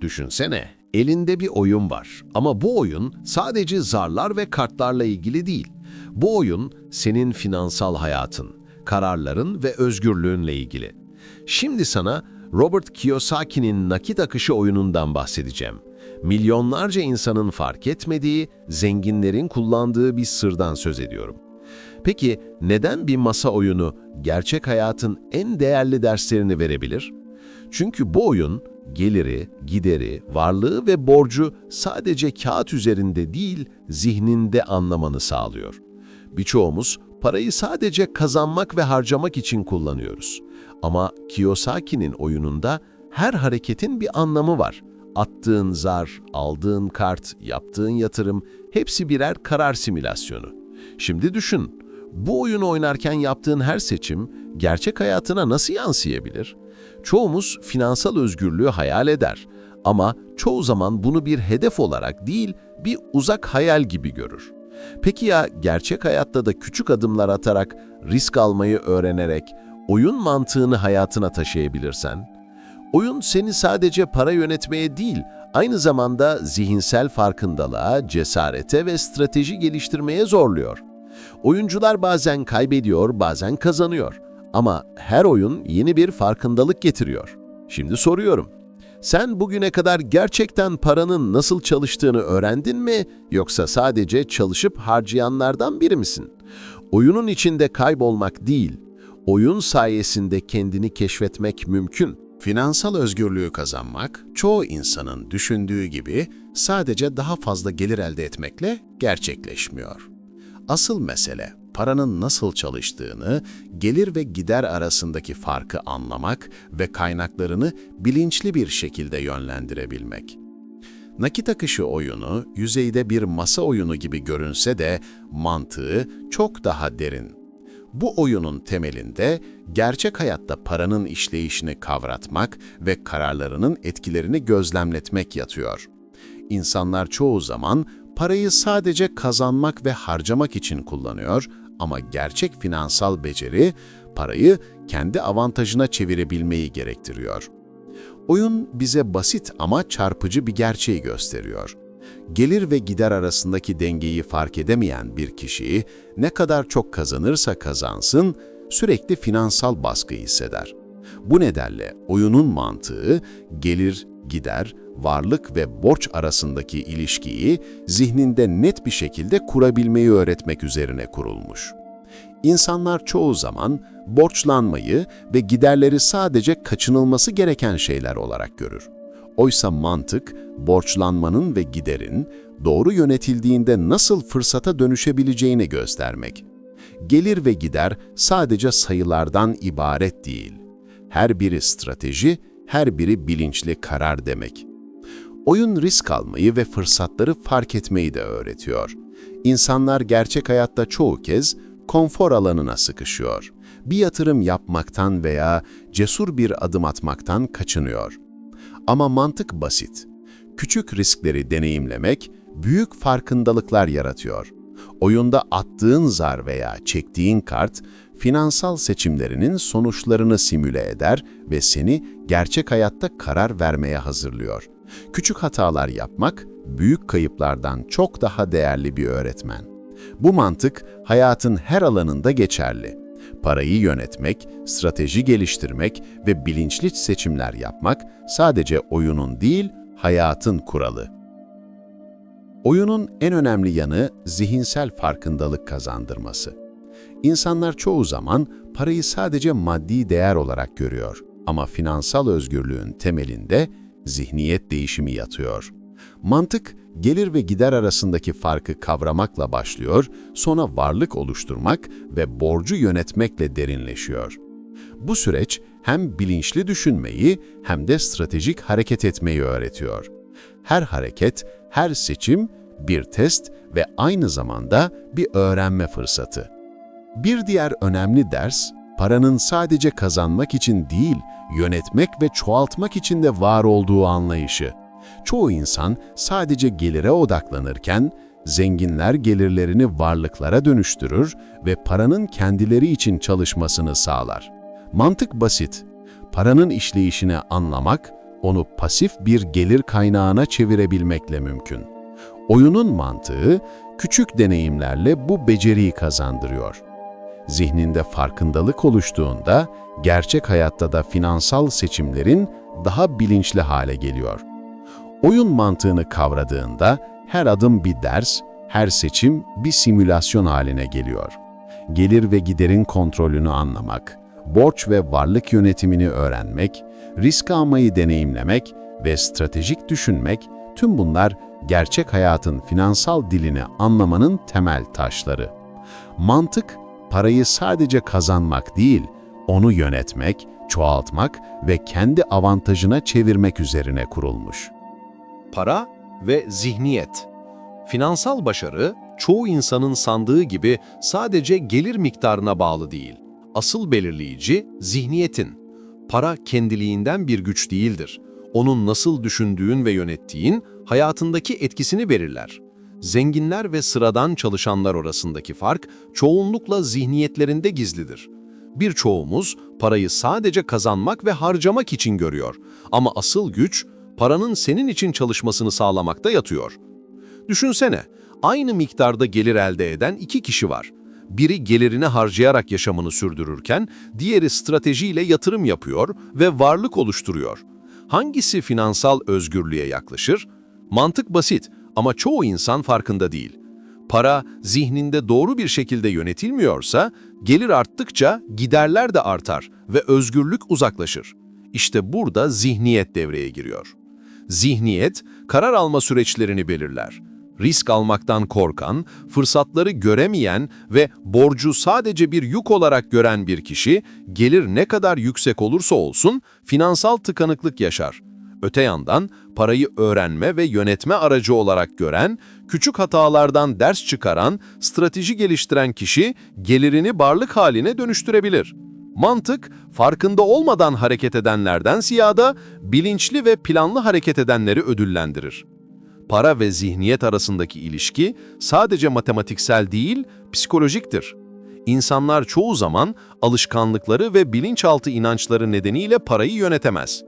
Düşünsene, elinde bir oyun var ama bu oyun sadece zarlar ve kartlarla ilgili değil. Bu oyun senin finansal hayatın, kararların ve özgürlüğünle ilgili. Şimdi sana Robert Kiyosaki'nin nakit akışı oyunundan bahsedeceğim. Milyonlarca insanın fark etmediği, zenginlerin kullandığı bir sırdan söz ediyorum. Peki neden bir masa oyunu gerçek hayatın en değerli derslerini verebilir? Çünkü bu oyun geliri, gideri, varlığı ve borcu sadece kağıt üzerinde değil, zihninde anlamanı sağlıyor. Birçoğumuz parayı sadece kazanmak ve harcamak için kullanıyoruz. Ama Kiyosaki'nin oyununda her hareketin bir anlamı var. Attığın zar, aldığın kart, yaptığın yatırım hepsi birer karar simülasyonu. Şimdi düşün, bu oyunu oynarken yaptığın her seçim gerçek hayatına nasıl yansıyabilir? Çoğumuz finansal özgürlüğü hayal eder ama çoğu zaman bunu bir hedef olarak değil, bir uzak hayal gibi görür. Peki ya gerçek hayatta da küçük adımlar atarak, risk almayı öğrenerek, oyun mantığını hayatına taşıyabilirsen? Oyun seni sadece para yönetmeye değil, aynı zamanda zihinsel farkındalığa, cesarete ve strateji geliştirmeye zorluyor. Oyuncular bazen kaybediyor, bazen kazanıyor. Ama her oyun yeni bir farkındalık getiriyor. Şimdi soruyorum. Sen bugüne kadar gerçekten paranın nasıl çalıştığını öğrendin mi yoksa sadece çalışıp harcayanlardan biri misin? Oyunun içinde kaybolmak değil, oyun sayesinde kendini keşfetmek mümkün. Finansal özgürlüğü kazanmak, çoğu insanın düşündüğü gibi sadece daha fazla gelir elde etmekle gerçekleşmiyor. Asıl mesele, paranın nasıl çalıştığını, gelir ve gider arasındaki farkı anlamak ve kaynaklarını bilinçli bir şekilde yönlendirebilmek. Nakit akışı oyunu, yüzeyde bir masa oyunu gibi görünse de mantığı çok daha derin. Bu oyunun temelinde gerçek hayatta paranın işleyişini kavratmak ve kararlarının etkilerini gözlemletmek yatıyor. İnsanlar çoğu zaman parayı sadece kazanmak ve harcamak için kullanıyor ama gerçek finansal beceri parayı kendi avantajına çevirebilmeyi gerektiriyor. Oyun bize basit ama çarpıcı bir gerçeği gösteriyor. Gelir ve gider arasındaki dengeyi fark edemeyen bir kişi ne kadar çok kazanırsa kazansın sürekli finansal baskı hisseder. Bu nedenle oyunun mantığı gelir, gider, varlık ve borç arasındaki ilişkiyi zihninde net bir şekilde kurabilmeyi öğretmek üzerine kurulmuş. İnsanlar çoğu zaman borçlanmayı ve giderleri sadece kaçınılması gereken şeyler olarak görür. Oysa mantık, borçlanmanın ve giderin doğru yönetildiğinde nasıl fırsata dönüşebileceğini göstermek. Gelir ve gider sadece sayılardan ibaret değil. Her biri strateji, her biri bilinçli karar demek. Oyun risk almayı ve fırsatları fark etmeyi de öğretiyor. İnsanlar gerçek hayatta çoğu kez konfor alanına sıkışıyor. Bir yatırım yapmaktan veya cesur bir adım atmaktan kaçınıyor. Ama mantık basit. Küçük riskleri deneyimlemek büyük farkındalıklar yaratıyor. Oyunda attığın zar veya çektiğin kart finansal seçimlerinin sonuçlarını simüle eder ve seni gerçek hayatta karar vermeye hazırlıyor. Küçük hatalar yapmak büyük kayıplardan çok daha değerli bir öğretmen. Bu mantık hayatın her alanında geçerli. Parayı yönetmek, strateji geliştirmek ve bilinçli seçimler yapmak sadece oyunun değil, hayatın kuralı. Oyunun en önemli yanı zihinsel farkındalık kazandırması. İnsanlar çoğu zaman parayı sadece maddi değer olarak görüyor ama finansal özgürlüğün temelinde zihniyet değişimi yatıyor. Mantık, gelir ve gider arasındaki farkı kavramakla başlıyor, sonra varlık oluşturmak ve borcu yönetmekle derinleşiyor. Bu süreç hem bilinçli düşünmeyi hem de stratejik hareket etmeyi öğretiyor. Her hareket, her seçim bir test ve aynı zamanda bir öğrenme fırsatı. Bir diğer önemli ders, paranın sadece kazanmak için değil, yönetmek ve çoğaltmak için de var olduğu anlayışı. Çoğu insan sadece gelire odaklanırken, zenginler gelirlerini varlıklara dönüştürür ve paranın kendileri için çalışmasını sağlar. Mantık basit. Paranın işleyişini anlamak, onu pasif bir gelir kaynağına çevirebilmekle mümkün. Oyunun mantığı, küçük deneyimlerle bu beceriyi kazandırıyor. Zihninde farkındalık oluştuğunda, gerçek hayatta da finansal seçimlerin daha bilinçli hale geliyor. Oyun mantığını kavradığında her adım bir ders, her seçim bir simülasyon haline geliyor. Gelir ve giderin kontrolünü anlamak, borç ve varlık yönetimini öğrenmek, risk almayı deneyimlemek ve stratejik düşünmek, tüm bunlar gerçek hayatın finansal dilini anlamanın temel taşları. Mantık, parayı sadece kazanmak değil, onu yönetmek, çoğaltmak ve kendi avantajına çevirmek üzerine kurulmuş. Para ve zihniyet. Finansal başarı, çoğu insanın sandığı gibi sadece gelir miktarına bağlı değil. Asıl belirleyici zihniyetin. Para kendiliğinden bir güç değildir. Onun nasıl düşündüğün ve yönettiğin hayatındaki etkisini belirler. Zenginler ve sıradan çalışanlar arasındaki fark çoğunlukla zihniyetlerinde gizlidir. Birçoğumuz parayı sadece kazanmak ve harcamak için görüyor. Ama asıl güç, paranın senin için çalışmasını sağlamakta yatıyor. Düşünsene, aynı miktarda gelir elde eden iki kişi var. Biri gelirini harcayarak yaşamını sürdürürken, diğeri stratejiyle yatırım yapıyor ve varlık oluşturuyor. Hangisi finansal özgürlüğe yaklaşır? Mantık basit ama çoğu insan farkında değil. Para zihninde doğru bir şekilde yönetilmiyorsa, gelir arttıkça giderler de artar ve özgürlük uzaklaşır. İşte burada zihniyet devreye giriyor. Zihniyet, karar alma süreçlerini belirler. Risk almaktan korkan, fırsatları göremeyen ve borcu sadece bir yük olarak gören bir kişi, gelir ne kadar yüksek olursa olsun finansal tıkanıklık yaşar. Öte yandan parayı öğrenme ve yönetme aracı olarak gören, küçük hatalardan ders çıkaran, strateji geliştiren kişi gelirini varlık haline dönüştürebilir. Mantık, farkında olmadan hareket edenlerden ziyade bilinçli ve planlı hareket edenleri ödüllendirir. Para ve zihniyet arasındaki ilişki sadece matematiksel değil, psikolojiktir. İnsanlar çoğu zaman alışkanlıkları ve bilinçaltı inançları nedeniyle parayı yönetemez.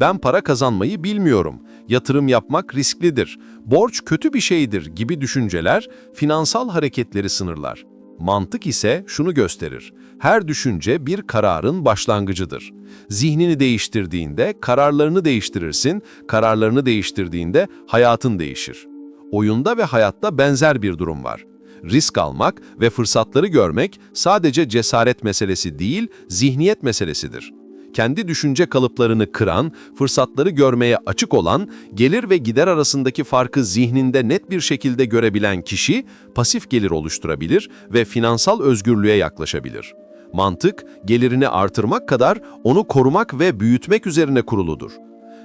Ben para kazanmayı bilmiyorum, yatırım yapmak risklidir, borç kötü bir şeydir gibi düşünceler finansal hareketleri sınırlar. Mantık ise şunu gösterir. Her düşünce bir kararın başlangıcıdır. Zihnini değiştirdiğinde kararlarını değiştirirsin, kararlarını değiştirdiğinde hayatın değişir. Oyunda ve hayatta benzer bir durum var. Risk almak ve fırsatları görmek sadece cesaret meselesi değil, zihniyet meselesidir kendi düşünce kalıplarını kıran, fırsatları görmeye açık olan, gelir ve gider arasındaki farkı zihninde net bir şekilde görebilen kişi pasif gelir oluşturabilir ve finansal özgürlüğe yaklaşabilir. Mantık, gelirini artırmak kadar onu korumak ve büyütmek üzerine kuruludur.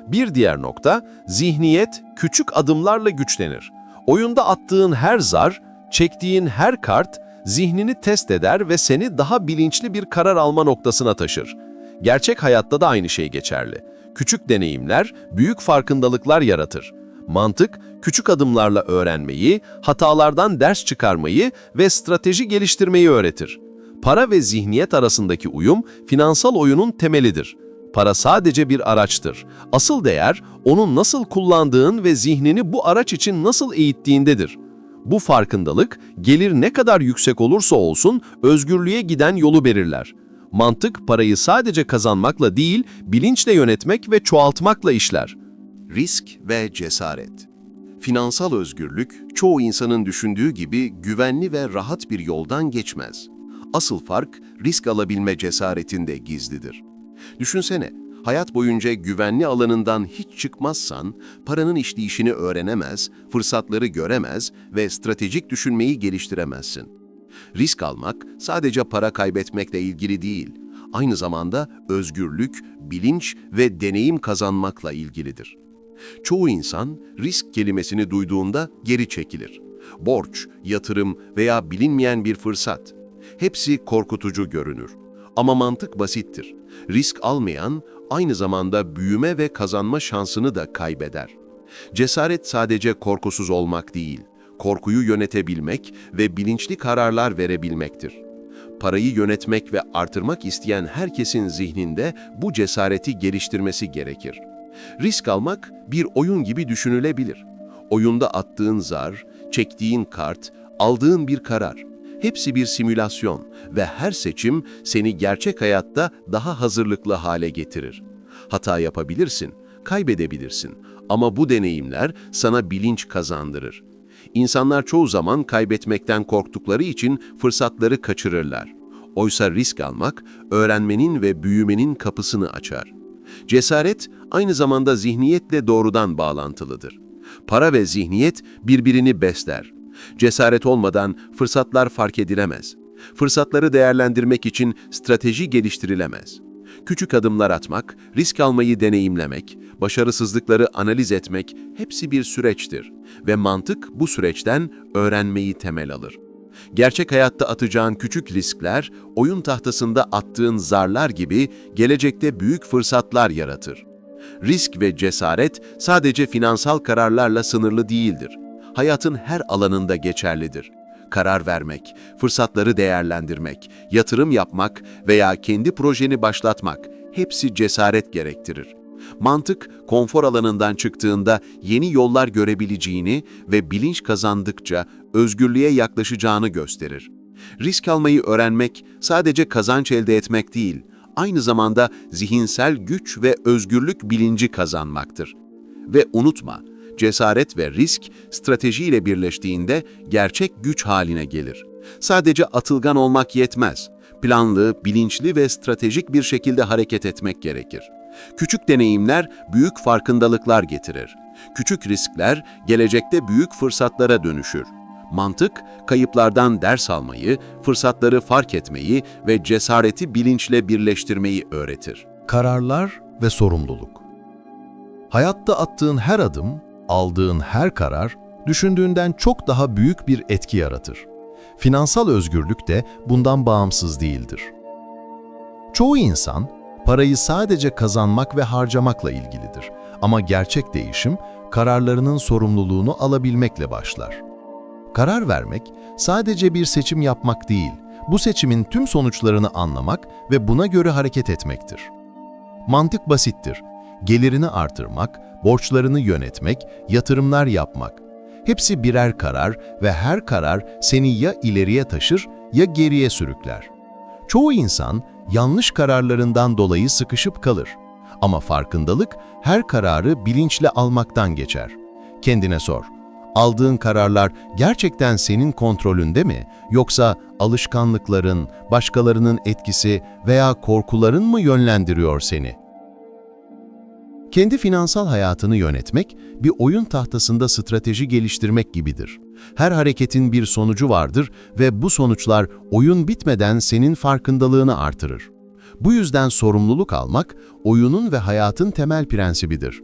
Bir diğer nokta, zihniyet küçük adımlarla güçlenir. Oyunda attığın her zar, çektiğin her kart, zihnini test eder ve seni daha bilinçli bir karar alma noktasına taşır. Gerçek hayatta da aynı şey geçerli. Küçük deneyimler büyük farkındalıklar yaratır. Mantık, küçük adımlarla öğrenmeyi, hatalardan ders çıkarmayı ve strateji geliştirmeyi öğretir. Para ve zihniyet arasındaki uyum finansal oyunun temelidir. Para sadece bir araçtır. Asıl değer onun nasıl kullandığın ve zihnini bu araç için nasıl eğittiğindedir. Bu farkındalık gelir ne kadar yüksek olursa olsun özgürlüğe giden yolu belirler. Mantık parayı sadece kazanmakla değil, bilinçle yönetmek ve çoğaltmakla işler. Risk ve cesaret. Finansal özgürlük çoğu insanın düşündüğü gibi güvenli ve rahat bir yoldan geçmez. Asıl fark risk alabilme cesaretinde gizlidir. Düşünsene, hayat boyunca güvenli alanından hiç çıkmazsan, paranın işleyişini öğrenemez, fırsatları göremez ve stratejik düşünmeyi geliştiremezsin. Risk almak sadece para kaybetmekle ilgili değil, aynı zamanda özgürlük, bilinç ve deneyim kazanmakla ilgilidir. Çoğu insan risk kelimesini duyduğunda geri çekilir. Borç, yatırım veya bilinmeyen bir fırsat. Hepsi korkutucu görünür. Ama mantık basittir. Risk almayan aynı zamanda büyüme ve kazanma şansını da kaybeder. Cesaret sadece korkusuz olmak değil, korkuyu yönetebilmek ve bilinçli kararlar verebilmektir. Parayı yönetmek ve artırmak isteyen herkesin zihninde bu cesareti geliştirmesi gerekir. Risk almak bir oyun gibi düşünülebilir. Oyunda attığın zar, çektiğin kart, aldığın bir karar. Hepsi bir simülasyon ve her seçim seni gerçek hayatta daha hazırlıklı hale getirir. Hata yapabilirsin, kaybedebilirsin ama bu deneyimler sana bilinç kazandırır. İnsanlar çoğu zaman kaybetmekten korktukları için fırsatları kaçırırlar. Oysa risk almak, öğrenmenin ve büyümenin kapısını açar. Cesaret aynı zamanda zihniyetle doğrudan bağlantılıdır. Para ve zihniyet birbirini besler. Cesaret olmadan fırsatlar fark edilemez. Fırsatları değerlendirmek için strateji geliştirilemez. Küçük adımlar atmak, risk almayı deneyimlemek, başarısızlıkları analiz etmek hepsi bir süreçtir ve mantık bu süreçten öğrenmeyi temel alır. Gerçek hayatta atacağın küçük riskler, oyun tahtasında attığın zarlar gibi gelecekte büyük fırsatlar yaratır. Risk ve cesaret sadece finansal kararlarla sınırlı değildir. Hayatın her alanında geçerlidir. Karar vermek, fırsatları değerlendirmek, yatırım yapmak veya kendi projeni başlatmak hepsi cesaret gerektirir. Mantık, konfor alanından çıktığında yeni yollar görebileceğini ve bilinç kazandıkça özgürlüğe yaklaşacağını gösterir. Risk almayı öğrenmek sadece kazanç elde etmek değil, aynı zamanda zihinsel güç ve özgürlük bilinci kazanmaktır. Ve unutma, cesaret ve risk stratejiyle birleştiğinde gerçek güç haline gelir. Sadece atılgan olmak yetmez. Planlı, bilinçli ve stratejik bir şekilde hareket etmek gerekir. Küçük deneyimler büyük farkındalıklar getirir. Küçük riskler gelecekte büyük fırsatlara dönüşür. Mantık, kayıplardan ders almayı, fırsatları fark etmeyi ve cesareti bilinçle birleştirmeyi öğretir. Kararlar ve sorumluluk. Hayatta attığın her adım, aldığın her karar, düşündüğünden çok daha büyük bir etki yaratır. Finansal özgürlük de bundan bağımsız değildir. Çoğu insan, parayı sadece kazanmak ve harcamakla ilgilidir. Ama gerçek değişim, kararlarının sorumluluğunu alabilmekle başlar. Karar vermek, sadece bir seçim yapmak değil, bu seçimin tüm sonuçlarını anlamak ve buna göre hareket etmektir. Mantık basittir. Gelirini artırmak, borçlarını yönetmek, yatırımlar yapmak. Hepsi birer karar ve her karar seni ya ileriye taşır ya geriye sürükler. Çoğu insan yanlış kararlarından dolayı sıkışıp kalır. Ama farkındalık her kararı bilinçle almaktan geçer. Kendine sor. Aldığın kararlar gerçekten senin kontrolünde mi yoksa alışkanlıkların, başkalarının etkisi veya korkuların mı yönlendiriyor seni? Kendi finansal hayatını yönetmek, bir oyun tahtasında strateji geliştirmek gibidir. Her hareketin bir sonucu vardır ve bu sonuçlar oyun bitmeden senin farkındalığını artırır. Bu yüzden sorumluluk almak, oyunun ve hayatın temel prensibidir.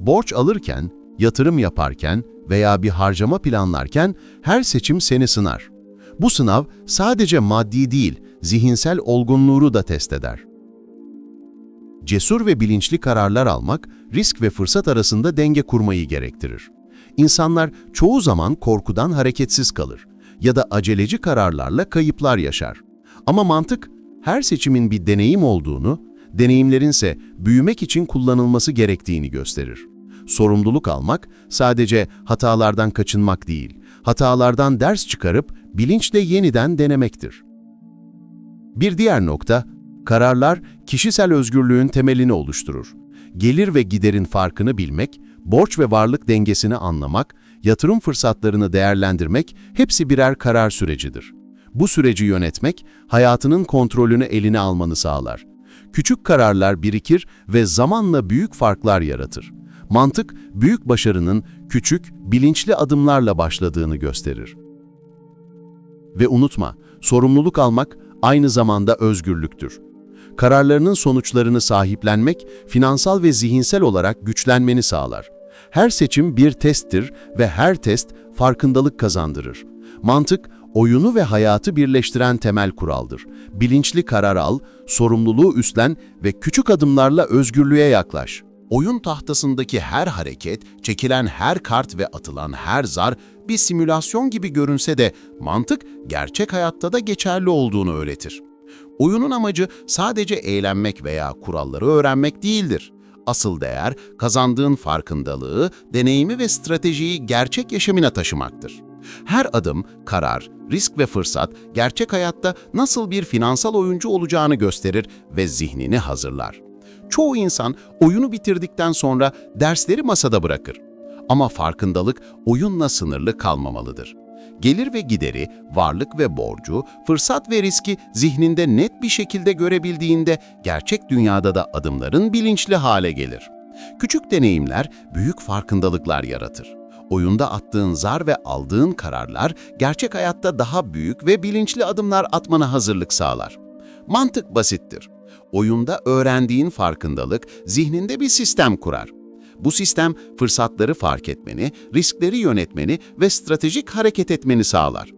Borç alırken, yatırım yaparken veya bir harcama planlarken her seçim seni sınar. Bu sınav sadece maddi değil, zihinsel olgunluğu da test eder. Cesur ve bilinçli kararlar almak, risk ve fırsat arasında denge kurmayı gerektirir. İnsanlar çoğu zaman korkudan hareketsiz kalır ya da aceleci kararlarla kayıplar yaşar. Ama mantık, her seçimin bir deneyim olduğunu, deneyimlerinse büyümek için kullanılması gerektiğini gösterir. Sorumluluk almak, sadece hatalardan kaçınmak değil, hatalardan ders çıkarıp bilinçle yeniden denemektir. Bir diğer nokta, kararlar kişisel özgürlüğün temelini oluşturur. Gelir ve giderin farkını bilmek, borç ve varlık dengesini anlamak, yatırım fırsatlarını değerlendirmek hepsi birer karar sürecidir. Bu süreci yönetmek, hayatının kontrolünü eline almanı sağlar. Küçük kararlar birikir ve zamanla büyük farklar yaratır. Mantık, büyük başarının küçük, bilinçli adımlarla başladığını gösterir. Ve unutma, sorumluluk almak aynı zamanda özgürlüktür. Kararlarının sonuçlarını sahiplenmek, finansal ve zihinsel olarak güçlenmeni sağlar. Her seçim bir testtir ve her test farkındalık kazandırır. Mantık, oyunu ve hayatı birleştiren temel kuraldır. Bilinçli karar al, sorumluluğu üstlen ve küçük adımlarla özgürlüğe yaklaş. Oyun tahtasındaki her hareket, çekilen her kart ve atılan her zar bir simülasyon gibi görünse de mantık gerçek hayatta da geçerli olduğunu öğretir. Oyunun amacı sadece eğlenmek veya kuralları öğrenmek değildir. asıl değer, kazandığın farkındalığı, deneyimi ve stratejiyi gerçek yaşamına taşımaktır. Her adım, karar, risk ve fırsat gerçek hayatta nasıl bir finansal oyuncu olacağını gösterir ve zihnini hazırlar. Çoğu insan oyunu bitirdikten sonra dersleri masada bırakır. Ama farkındalık oyunla sınırlı kalmamalıdır. Gelir ve gideri, varlık ve borcu, fırsat ve riski zihninde net bir şekilde görebildiğinde gerçek dünyada da adımların bilinçli hale gelir. Küçük deneyimler büyük farkındalıklar yaratır. Oyunda attığın zar ve aldığın kararlar gerçek hayatta daha büyük ve bilinçli adımlar atmana hazırlık sağlar. Mantık basittir. Oyunda öğrendiğin farkındalık zihninde bir sistem kurar. Bu sistem fırsatları fark etmeni, riskleri yönetmeni ve stratejik hareket etmeni sağlar.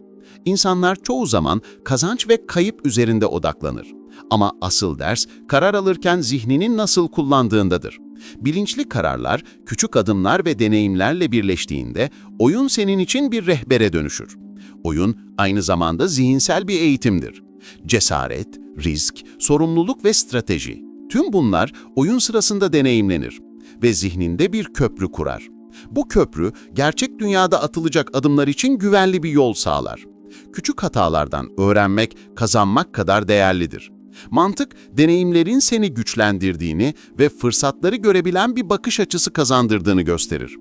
İnsanlar çoğu zaman kazanç ve kayıp üzerinde odaklanır. Ama asıl ders karar alırken zihninin nasıl kullandığındadır. Bilinçli kararlar, küçük adımlar ve deneyimlerle birleştiğinde oyun senin için bir rehbere dönüşür. Oyun aynı zamanda zihinsel bir eğitimdir. Cesaret, risk, sorumluluk ve strateji. Tüm bunlar oyun sırasında deneyimlenir ve zihninde bir köprü kurar. Bu köprü gerçek dünyada atılacak adımlar için güvenli bir yol sağlar. Küçük hatalardan öğrenmek, kazanmak kadar değerlidir. Mantık, deneyimlerin seni güçlendirdiğini ve fırsatları görebilen bir bakış açısı kazandırdığını gösterir.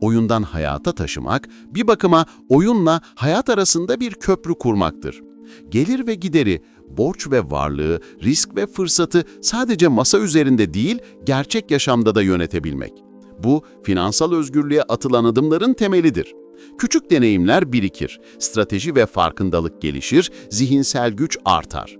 Oyundan hayata taşımak, bir bakıma oyunla hayat arasında bir köprü kurmaktır. Gelir ve gideri, borç ve varlığı, risk ve fırsatı sadece masa üzerinde değil, gerçek yaşamda da yönetebilmek. Bu, finansal özgürlüğe atılan adımların temelidir. Küçük deneyimler birikir, strateji ve farkındalık gelişir, zihinsel güç artar.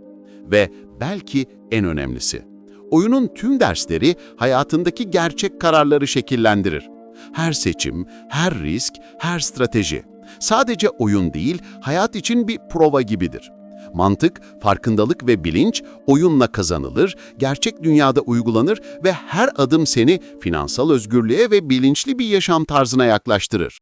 Ve belki en önemlisi, oyunun tüm dersleri hayatındaki gerçek kararları şekillendirir. Her seçim, her risk, her strateji sadece oyun değil, hayat için bir prova gibidir. Mantık, farkındalık ve bilinç oyunla kazanılır, gerçek dünyada uygulanır ve her adım seni finansal özgürlüğe ve bilinçli bir yaşam tarzına yaklaştırır.